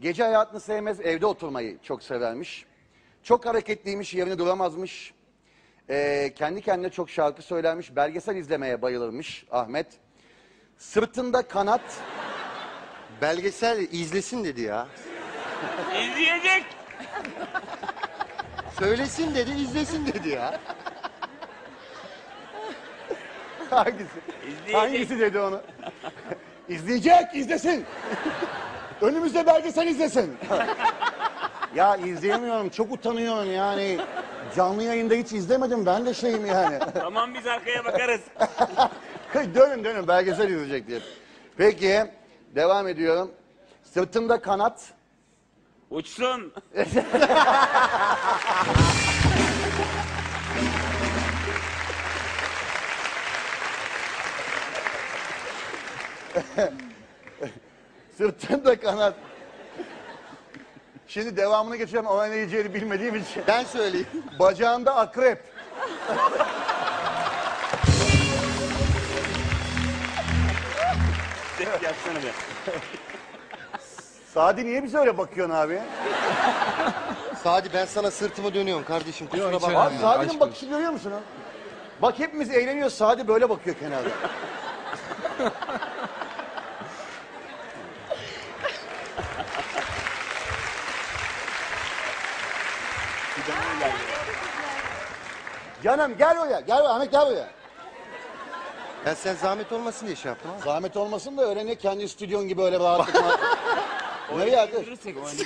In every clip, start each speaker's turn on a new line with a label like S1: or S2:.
S1: Gece hayatını sevmez, evde oturmayı çok severmiş. Çok hareketliymiş, yerine duramazmış. Ee, kendi kendine çok şarkı söylermiş. Belgesel izlemeye bayılırmış Ahmet. Sırtında kanat,
S2: Belgesel izlesin dedi ya.
S3: İzleyecek.
S2: Söylesin dedi, izlesin dedi ya.
S1: hangisi?
S3: İzleyecek.
S1: Hangisi dedi onu? İzleyecek, izlesin. Önümüzde belgesel izlesin. ya izleyemiyorum, çok utanıyorum yani. Canlı yayında hiç izlemedim, ben de şeyim yani.
S3: Tamam biz arkaya bakarız.
S1: dönün dönün, belgesel izleyecek diye. Peki, devam ediyorum. Sırtımda kanat,
S3: Uçsun.
S1: Sırtımda kanat. Şimdi devamını geçeceğim ama ne diyeceğini bilmediğim için.
S2: Ben söyleyeyim.
S1: Bacağında akrep.
S3: Yapsana be.
S1: Sadi niye bize öyle bakıyorsun abi?
S2: Sadi ben sana sırtımı dönüyorum kardeşim. Kusura
S4: hiç
S2: bakma.
S1: Abi Sadi'nin bakışı görüyor musun? ha? Bak hepimiz eğleniyoruz. Sadi böyle bakıyor kenarda. Canım gel oraya. Gel oraya. Ahmet gel buraya.
S2: Ben sen zahmet olmasın diye şey yaptım ama.
S1: Zahmet olmasın da öyle ne kendi stüdyon gibi öyle rahatlıkla. Nereye arkadaş?
S3: İndirirsek o öyle,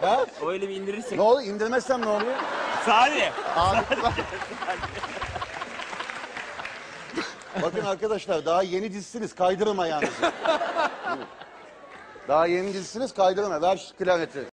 S1: Ha?
S3: o öyle bir indirirsek.
S1: Ne oluyor? İndirmezsem ne oluyor?
S3: Sadi.
S1: Bakın arkadaşlar daha yeni dizisiniz kaydırın ayağınızı. daha yeni dizisiniz kaydırın. Ver şu.